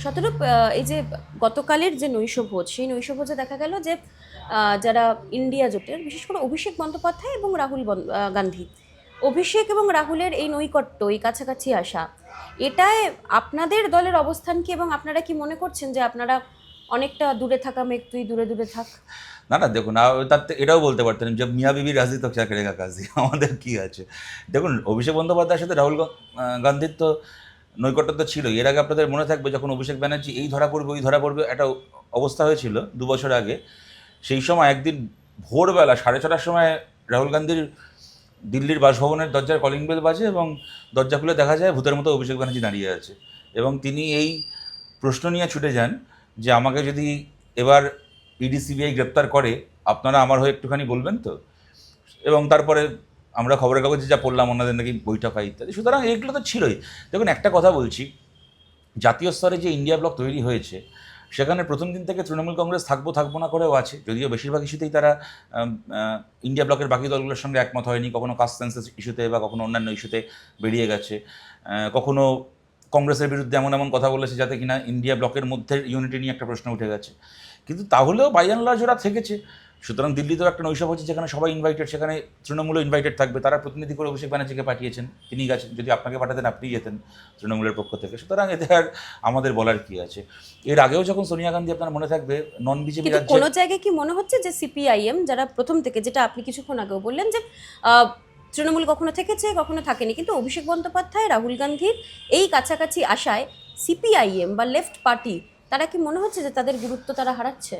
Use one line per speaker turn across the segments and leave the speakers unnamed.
আহ, এই যে গতকালের যে নৈশভোজ সেই নৈশভোজে দেখা গেল যে যারা ইন্ডিয়া জোটের বিশেষ করে অভিষেক বন্দ্যোপাধ্যায় এবং রাহুল গান্ধী। অভিষেক এবং রাহুলের এই নৈকট্য এই কাছাকাছি আসা এটায় আপনাদের দলের অবস্থান কি এবং আপনারা কি মনে করছেন যে আপনারা অনেকটা দূরে থাকা মেঘ তুই দূরে দূরে থাক?
না না দেখুন তার এটাও বলতে পারতেন যে মিয়া বিবি রাজি তো চাকরি কাজী আমাদের কি আছে? দেখুন অভিষেক বন্দ্যোপাধ্যায়ের সাথে রাহুল গান্ধীর তো নৈকট্য তো ছিল এর আগে আপনাদের মনে থাকবে যখন অভিষেক ব্যানার্জি এই ধরা পড়বে, ওই ধরা পড়বে, একটা অবস্থা হয়েছিল দু বছর আগে। সেই সময় একদিন ভোরবেলা সাড়ে ছটার সময় রাহুল গান্ধীর দিল্লির বাসভবনের দরজার কলিং বেল বাজে এবং দরজা খুলে দেখা যায় ভূতের মতো অভিষেক ব্যানার্জি দাঁড়িয়ে আছে। এবং তিনি এই প্রশ্ন নিয়ে ছুটে যান যে, আমাকে যদি এবার ইডি সিবিআই গ্রেপ্তার করে, আপনারা আমার হয়ে একটুখানি বলবেন তো? এবং তারপরে আমরা খবরের কাগজে যা পড়লাম, ওনাদের নাকি বৈঠক হয় ইত্যাদি। সুতরাং এগুলো তো ছিলই। দেখুন, একটা কথা বলছি। জাতীয় স্তরে যে ইন্ডিয়া ব্লক তৈরি হয়েছে, সেখানে প্রথম দিন থেকে তৃণমূল কংগ্রেস থাকব থাকব না করেও আছে। যদিও বেশিরভাগ ইস্যুতেই তারা ইন্ডিয়া ব্লকের বাকি দলগুলোর সঙ্গে একমত হয়নি। কখনো কাস্ট সেন্সাস ইস্যুতে বা কখনো অন্যান্য ইস্যুতে বেরিয়ে গেছে। কখনো কংগ্রেসের বিরুদ্ধে এমন এমন কথা বলেছে যাতে কিনা ইন্ডিয়া ব্লকের মধ্যে ইউনিটি নিয়ে একটা প্রশ্ন উঠে গেছে। কিন্তু তাহলেও বাই অ্যান্ড ওরা থেকেছে। সুতরাং দিল্লিতেও একটা নৈশভ হচ্ছে যেখানে সবাই ইনভাইটেড সেখানে তৃণমূলও ইনভাইটেড থাকবে। তারা প্রতিনিধি করে অভিষেক ব্যানার্জিকে পাঠিয়েছেন। তিনি গেছেন যদি আপনাকে পাঠাতেন আপনি যেতেন তৃণমূলের পক্ষ থেকে। সুতরাং এতে আর আমাদের বলার কি আছে? এর আগেও যখন সোনিয়া গান্ধী আপনার মনে থাকবে নন বিজেপি
কোনো জায়গায় কি মনে হচ্ছে যে সিপিআইএম যারা প্রথম থেকে যেটা আপনি কিছুক্ষণ আগেও বললেন যে তৃণমূল কখনো থেকেছে কখনো থাকেনি কিন্তু অভিষেক বন্দ্যোপাধ্যায় রাহুল গান্ধীর এই কাছাকাছি আসায় সিপিআইএম বা লেফট পার্টি তারা কি মনে হচ্ছে যে তাদের গুরুত্ব তারা হারাচ্ছে?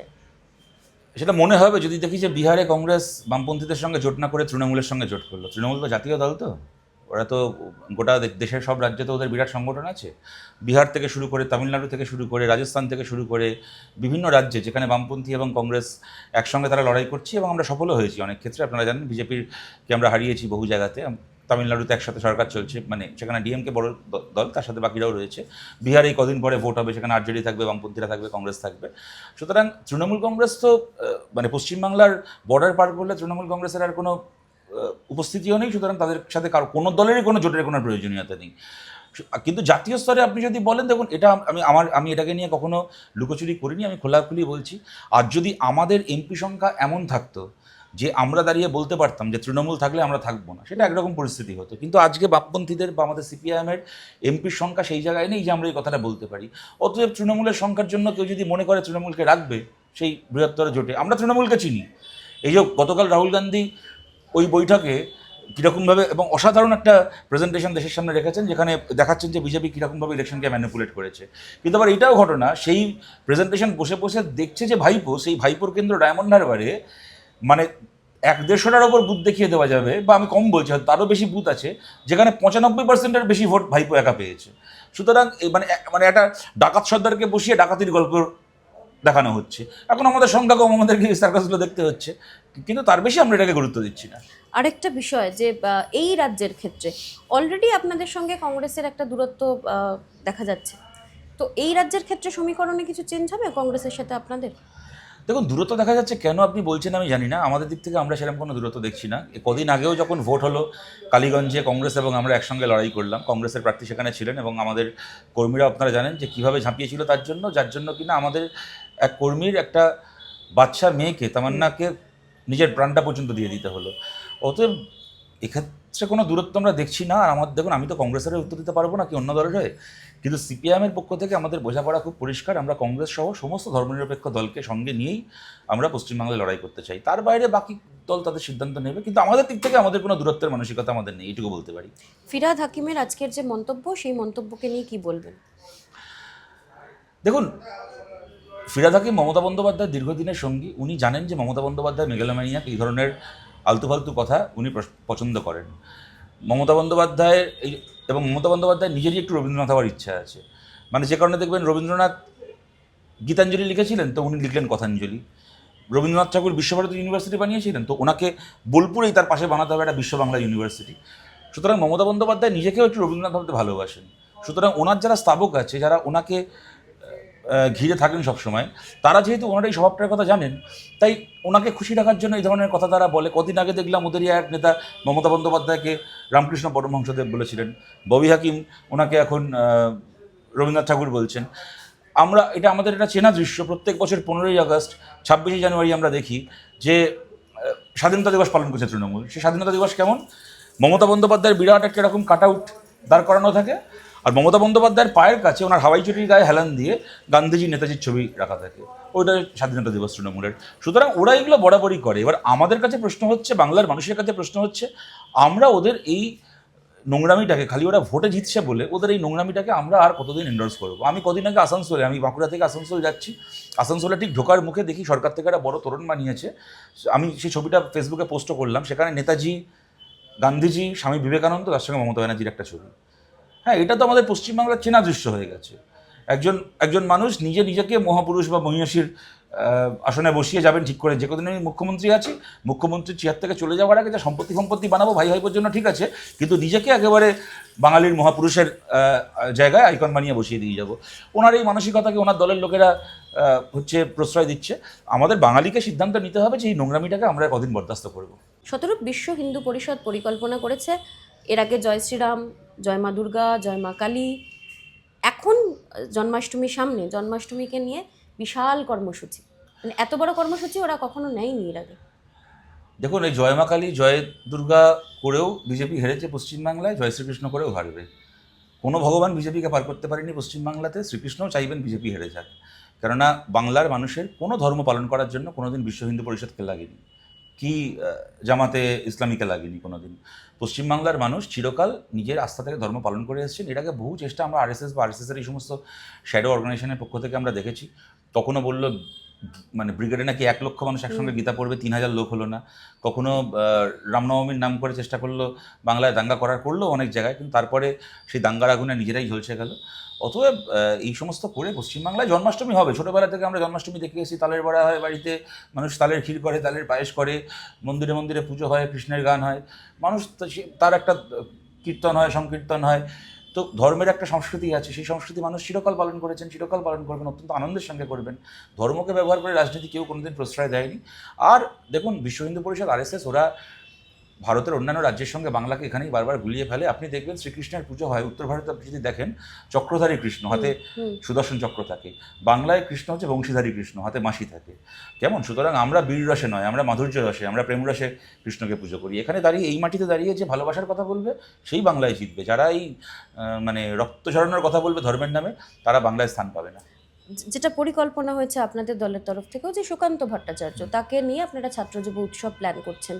সেটা মনে হবে যদি দেখি যে বিহারে কংগ্রেস বামপন্থীদের সঙ্গে জোট না করে তৃণমূলের সঙ্গে জোট করল। তৃণমূল তো জাতীয় দল তো। ওরা তো গোটা দেশের সব রাজ্যে তো ওদের বিরাট সংগঠন আছে। বিহার থেকে শুরু করে তামিলনাড়ু থেকে শুরু করে রাজস্থান থেকে শুরু করে বিভিন্ন রাজ্যে যেখানে বামপন্থী এবং কংগ্রেস একসঙ্গে তারা লড়াই করছে এবং আমরা সফলও হয়েছি অনেক ক্ষেত্রে। আপনারা জানেন বিজেপির কে আমরা হারিয়েছি বহু জায়গাতে। তামিলনাড়ুতে একসাথে সরকার চলছে মানে সেখানে ডিএমকে বড় দল, তার সাথে বাকিরাও রয়েছে। বিহারে এই কদিন পরে ভোট হবে, সেখানে আরজেডি থাকবে, বামপন্থীরা থাকবে, কংগ্রেস থাকবে। সুতরাং তৃণমূল কংগ্রেস তো মানে পশ্চিমবাংলার বর্ডার পার করলে তৃণমূল কংগ্রেসের আর কোনো উপস্থিতিও নেই, সুতরাং তাদের সাথে কারও, কোনো দলেরই কোনো জোটের কোনো প্রয়োজনীয়তা নেই। কিন্তু জাতীয় স্তরে আপনি যদি বলেন, দেখুন, এটা আমি আমার, আমি এটাকে নিয়ে কখনো লুকোচুরি করিনি, আমি খোলাখুলি বলছি। আর যদি আমাদের এমপি সংখ্যা এমন থাকতো যে আমরা দাঁড়িয়ে বলতে পারতাম যে তৃণমূল থাকলে আমরা থাকব না, সেটা একরকম পরিস্থিতি হতো। কিন্তু আজকে বামপন্থীদের বা আমাদের সিপিআইএমের এমপির সংখ্যা সেই জায়গায় নেই যে আমরা এই কথাটা বলতে পারি। অতএব তৃণমূলের সংখ্যার জন্য কেউ যদি মনে করে তৃণমূলকে রাখবে, সেই বৃহত্তর জোটে, আমরা তৃণমূলকে চিনি। এই যে গতকাল রাহুল গান্ধী ওই বৈঠকে কীরকমভাবে এবং অসাধারণ একটা প্রেজেন্টেশন দেশের সামনে রেখেছেন, যেখানে দেখাচ্ছেন যে বিজেপি কীরকমভাবে ইলেকশনকে ম্যানিপুলেট করেছে। কিন্তু আবার এটাও ঘটনা, সেই প্রেজেন্টেশন বসে বসে দেখছে যে ভাইপো, সেই ভাইপোর কেন্দ্র ডায়মন্ড হারবারে মানে এক দেড়শোটার ওপর বুথ দেখিয়ে দেওয়া যাবে, বা আমি কম বলছি তারও বেশি বুথ আছে, যেখানে পঁচানব্বই পার্সেন্টের বেশি ভোট ভাইপো একা পেয়েছে। সুতরাং মানে মানে একটা ডাকাত সর্দারকে বসিয়ে ডাকাতির গল্প দেখানো হচ্ছে। এখন আমাদের সংখ্যা কম আমাদেরকে সার্কাসগুলো দেখতে হচ্ছে। কিন্তু তার বেশি আমরা এটাকে গুরুত্ব দিচ্ছি না।
আরেকটা বিষয় যে এই রাজ্যের ক্ষেত্রে অলরেডি আপনাদের সঙ্গে কংগ্রেসের একটা দূরত্ব দেখা যাচ্ছে। তো এই রাজ্যের ক্ষেত্রে সমীকরণে কিছু চেঞ্জ হবে কংগ্রেসের সাথে আপনাদের?
দেখুন, দূরত্ব দেখা যাচ্ছে কেন আপনি বলছেন আমি জানি না। আমাদের দিক থেকে আমরা সেরকম কোনো দূরত্ব দেখছি না। কদিন আগেও যখন ভোট হলো, কালীগঞ্জে কংগ্রেস এবং আমরা একসঙ্গে লড়াই করলাম। কংগ্রেসের প্রার্থী সেখানে ছিলেন এবং আমাদের কর্মীরা আপনারা জানেন যে কীভাবে ঝাঁপিয়েছিল তার জন্য, যার জন্য কিনা আমাদের এক কর্মীর একটা বাচ্চা মেয়েকে, তামান্নাকে নিজের প্রাণটা পর্যন্ত দিয়ে দিতে হলো। অতএব এক্ষেত্রে কোনো দূরত্ব আমরা দেখছি না। আর আমার দেখুন আমি তো কংগ্রেসের উত্তর দিতে পারব না কি অন্য দলের হয়ে। কিন্তু সিপিআইএমের পক্ষ থেকে আমাদের বোঝাপড়া খুব পরিষ্কার। আমরা কংগ্রেস সহ সমস্ত ধর্মনিরপেক্ষ দলকে সঙ্গে নিয়েই আমরা পশ্চিমবাংলায় লড়াই করতে চাই। তার বাইরে বাকি দল তাদের সিদ্ধান্ত নেবে। কিন্তু আমাদের দিক থেকে আমাদের কোনো দূরত্বের মানসিকতা আমাদের নেই এটুকু বলতে পারি।
ফিরাদ হাকিমের আজকের যে মন্তব্য সেই মন্তব্যকে নিয়ে কি বলবেন?
দেখুন ফিরাদ হাকিম মমতা বন্দ্যোপাধ্যায় দীর্ঘদিনের সঙ্গী। উনি জানেন যে মমতা বন্দ্যোপাধ্যায় মেগালোম্যানিয়াক এই ধরনের আলতু ফালতু কথা উনি পছন্দ করেন। মমতা বন্দ্যোপাধ্যায়ের এই এবং মমতা বন্দ্যোপাধ্যায় নিজেরই একটু রবীন্দ্রনাথ হওয়ার ইচ্ছা আছে। মানে যে কারণে দেখবেন রবীন্দ্রনাথ গীতাঞ্জলি লিখেছিলেন, তো উনি লিখলেন কথাঞ্জলি রবীন্দ্রনাথ ঠাকুর বিশ্বভারতী ইউনিভার্সিটি বানিয়েছিলেন, তো ওনাকে বোলপুরেই তার পাশে বানাতে হবে একটা বিশ্ব বাংলা ইউনিভার্সিটি। সুতরাং মমতা বন্দ্যোপাধ্যায় নিজেকেও একটু রবীন্দ্রনাথ ভাবতে ভালোবাসেন। সুতরাং ওনার যারা স্তাবক আছে, যারা ওনাকে ঘিরে থাকেন সবসময়। তারা যেহেতু ওনার এই স্বভাবটার কথা জানেন, তাই ওনাকে খুশি রাখার জন্য এই ধরনের কথা তারা বলে। কদিন আগে দেখলাম ওদেরই এক নেতা মমতা বন্দ্যোপাধ্যায়কে রামকৃষ্ণ পরমহংসদেব বলেছিলেন। ববি হাকিম ওনাকে এখন রবীন্দ্রনাথ ঠাকুর বলছেন। আমরা, এটা আমাদের একটা চেনা দৃশ্য। প্রত্যেক বছর পনেরোই আগস্ট, ছাব্বিশে জানুয়ারি আমরা দেখি যে স্বাধীনতা দিবস পালন করছে তৃণমূল। সেই স্বাধীনতা দিবস কেমন? মমতা বন্দ্যোপাধ্যায়ের বিরাট একটা এরকম কাট আউট দাঁড় করানো থাকে। আর মমতা বন্দ্যোপাধ্যায়ের পায়ের কাছে ওনার হাওয়াই চটির গায়ে হেলান দিয়ে গান্ধীজি নেতাজির ছবি রাখা থাকে। ওইটা স্বাধীনতা দিবস তৃণমূলের। সুতরাং ওরা এগুলো বরাবরই করে। এবার আমাদের কাছে প্রশ্ন হচ্ছে, বাংলার মানুষের কাছে প্রশ্ন হচ্ছে, আমরা ওদের এই নোংরামিটাকে, খালি ওরা ভোটে জিতছে বলে ওদের এই নোংরামিটাকে আমরা আর কতদিন এন্ডোর্স করব? আমি কদিন আগে আসানসোলে, আমি বাঁকুড়া থেকে আসানসোল যাচ্ছি। আসানসোলে ঠিক ঢোকার মুখে দেখি সরকার থেকে একটা বড় তোরণ বানিয়েছে। আমি সেই ছবিটা ফেসবুকে পোস্টও করলাম। সেখানে নেতাজি, গান্ধীজি, স্বামী বিবেকানন্দ, তার সঙ্গে মমতা ব্যানার্জির একটা ছবি। হ্যাঁ এটা তো আমাদের পশ্চিমবাংলার চেনা দৃশ্য হয়ে গেছে। একজন একজন মানুষ নিজে নিজেকে মহাপুরুষ বা মহিষীর আসনে বসিয়ে যাবেন ঠিক করে। যে কদিন আমি মুখ্যমন্ত্রী আছি, মুখ্যমন্ত্রী চেয়ার থেকে চলে যাওয়ার আগে যে সম্পত্তি সম্পত্তি বানাবো ভাই ভাইপোর জন্য ঠিক আছে, কিন্তু নিজেকে একেবারে বাঙালির মহাপুরুষের জায়গায় আইকন বানিয়ে বসিয়ে দিয়ে যাব। ওনার এই মানসিকতাকে ওনার দলের লোকেরা হচ্ছে প্রশ্রয় দিচ্ছে। আমাদের বাঙালিকে সিদ্ধান্ত নিতে হবে যে এই নোংরামিটাকে আমরা কদিন বরদাস্ত করব।
সতেরো বিশ্ব হিন্দু পরিষদ পরিকল্পনা করেছে, এর আগে জয় শ্রীরাম জয় মা দুর্গা, জয় মা কালী। এখন জন্মাষ্টমীর সামনে, জন্মাষ্টমীকে নিয়ে বিশাল কর্মসূচি। মানে এত বড় কর্মসূচি ওরা কখনো নেয়নি এর আগে।
দেখুন, এই জয় মা কালী, জয় দুর্গা করেও বিজেপি হেরেছে পশ্চিমবাংলায়, জয় শ্রীকৃষ্ণ করেও হারবে। কোনো ভগবান বিজেপিকে পার করতে পারেনি পশ্চিমবাংলাতে, শ্রীকৃষ্ণও চাইবেন বিজেপি হেরে যাক। কেননা বাংলার মানুষের কোনো ধর্ম পালন করার জন্য কোনোদিন বিশ্ব হিন্দু পরিষদকে লাগেনি কি জামাতে ইসলামীকে লাগেনি কোনোদিন? পশ্চিমবাংলার মানুষ চিরকাল নিজের আস্থা থেকে ধর্ম পালন করে এসেছেন। এটাকে বহু চেষ্টা আমরা আরএসএস বা আরএসএসের এই সমস্ত শ্যাডো অর্গানাইজেশনের পক্ষ থেকে আমরা দেখেছি। কখনো বলল মানে ব্রিগেডে নাকি এক লক্ষ মানুষ একসঙ্গে গীতা পড়বে তিন হাজার লোক হলো না। কখনো রামনবমীর নাম করে চেষ্টা করল বাংলায় দাঙ্গা করার করল অনেক জায়গায় কিন্তু তারপরে সেই দাঙ্গার আগুনে নিজেরাই ঝলসে গেল। অতএব এই সমস্ত করে পশ্চিমবাংলায় জন্মাষ্টমী হবে। ছোটোবেলা থেকে আমরা জন্মাষ্টমী দেখে এসেছি, তালের বড়া হয় বাড়িতে, মানুষ তালের ক্ষীর করে, তালের পায়েস করে, মন্দিরে মন্দিরে পুজো হয়, কৃষ্ণের গান হয়। মানুষ তার একটা কীর্তন হয়, সংকীর্তন হয়। তো ধর্মের একটা সংস্কৃতি আছে, সেই সংস্কৃতি মানুষ চিরকাল পালন করেছেন, চিরকাল পালন করবেন, অত্যন্ত আনন্দের সঙ্গে করবেন। ধর্মকে ব্যবহার করে রাজনীতি কেউ কোনোদিন প্রশ্রয় দেয়নি। আর দেখুন, বিশ্ব হিন্দু পরিষদ আরএসএস ওরা ভারতের অন্যান্য রাজ্যের সঙ্গে বাংলাকে এখানেই বারবার গুলিয়ে ফেলে। আপনি দেখবেন শ্রীকৃষ্ণের পুজো হয় উত্তর ভারতে আপনি যদি দেখেন চক্রধারী কৃষ্ণ হাতে সুদর্শন চক্র থাকে। বাংলায় কৃষ্ণ হচ্ছে বংশীধারী কৃষ্ণ হাতে মাসি থাকে। কেমন? সুতরাং আমরা বীর রসে নয় আমরা মাধুর্য রসে আমরা প্রেম রসে কৃষ্ণকে পুজো করি। এখানে দাঁড়িয়ে এই মাটিতে দাঁড়িয়ে যে ভালোবাসার কথা বলবে সেই বাংলায় জিতবে। যারা এই মানে রক্ত ঝরানোর কথা বলবে ধর্মের নামে তারা বাংলায় স্থান পাবে না।
যেটা পরিকল্পনা হয়েছে আপনাদের দলের তরফ থেকেও যে সুকান্ত ভট্টাচার্য তাকে নিয়ে আপনারা ছাত্র যুব উৎসব প্ল্যান করছেন।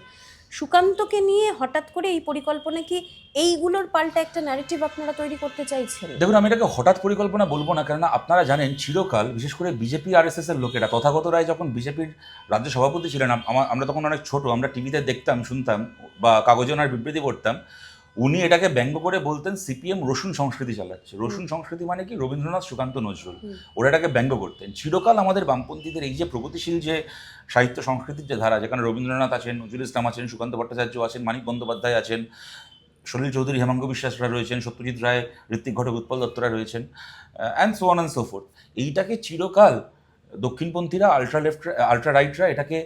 সুকান্তকে নিয়ে হঠাৎ করে এই পরিকল্পনা কি এইগুলোর পাল্টা একটা ন্যারেটিভ আপনারা তৈরি করতে চাইছেন?
দেখুন, আমি এটাকে হঠাৎ পরিকল্পনা বলব না, কেননা আপনারা জানেন চিরকাল, বিশেষ করে বিজেপি আর এর লোকেরা, তথাগত রায় যখন বিজেপির রাজ্য সভাপতি ছিলেন, আম- আমরা তখন অনেক ছোট, আমরা টিভিতে দেখতাম, শুনতাম, বা কাগজে ওনার বিবৃতি পড়তাম উনি এটাকে ব্যঙ্গ করে বলতেন সিপিএম রসুন সংস্কৃতি চালাচ্ছে। রসুন সংস্কৃতি মানে কি? রবীন্দ্রনাথ সুকান্ত নজরুল। ওরা এটাকে ব্যঙ্গ করতেন। চিরকাল আমাদের বামপন্থীদের এই যে প্রগতিশীল যে সাহিত্য সংস্কৃতির যে ধারা যেখানে রবীন্দ্রনাথ আছেন নজরুল ইসলাম আছেন সুকান্ত ভট্টাচার্য আছেন মানিক বন্দ্যোপাধ্যায় আছেন সলিল চৌধুরী হেমাঙ্গ বিশ্বাসরা রয়েছেন সত্যজিৎ রায় ঋত্বিক ঘটক উৎপল দত্তরা রয়েছেন and so on and so forth এইটাকে চিরকাল দক্ষিণপন্থীরা আলট্রা লেফট আলট্রা রাইটরা এটাকে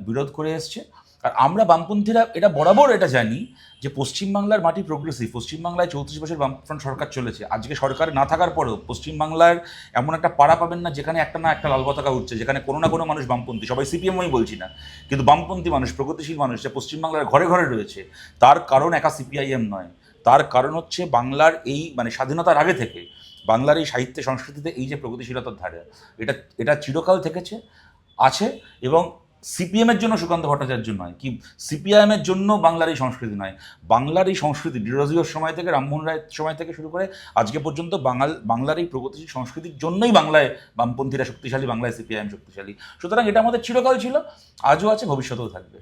বিরোধ করে এসছে। আর আমরা বামপন্থীরা এটা বরাবর এটা জানি যে পশ্চিমবাংলার মাটি প্রোগ্রেসিভ পশ্চিমবাংলায় চৌত্রিশ বছর বামফ্রন্ট সরকার চলেছে। আজকে সরকার না থাকার পরেও পশ্চিমবাংলার এমন একটা পাড়া পাবেন না যেখানে একটা না একটা লাল পতাকা উঠছে, যেখানে কোনো না কোনো মানুষ বামপন্থী, সবাই সিপিএমই বলছি না। কিন্তু বামপন্থী মানুষ, প্রগতিশীল মানুষ যে পশ্চিমবাংলার ঘরে ঘরে রয়েছে, তার কারণ একা সিপিআইএম নয়। তার কারণ হচ্ছে বাংলার এই মানে স্বাধীনতার আগে থেকে বাংলার এই সাহিত্য, সংস্কৃতিতে এই যে প্রগতিশীলতার ধারে, এটা এটা চিরকাল থেকেছে, আছে এবং সিপিএমের জন্য সুকান্ত ভট্টাচার্য নয়, কি সিপিআইএমের জন্য বাংলার এই সংস্কৃতি নয়। বাংলার এই সংস্কৃতি ডিরোজিওর সময় থেকে, রামমোহন রায়ের সময় থেকে শুরু করে আজকে পর্যন্ত বাঙাল, বাংলার এই প্রগতিশীল সংস্কৃতির জন্যই বাংলায় বামপন্থীরা শক্তিশালী, বাংলায় সিপিআইএম শক্তিশালী। সুতরাং এটা আমাদের চিরকাল ছিল, আজও আছে, ভবিষ্যতেও থাকবে।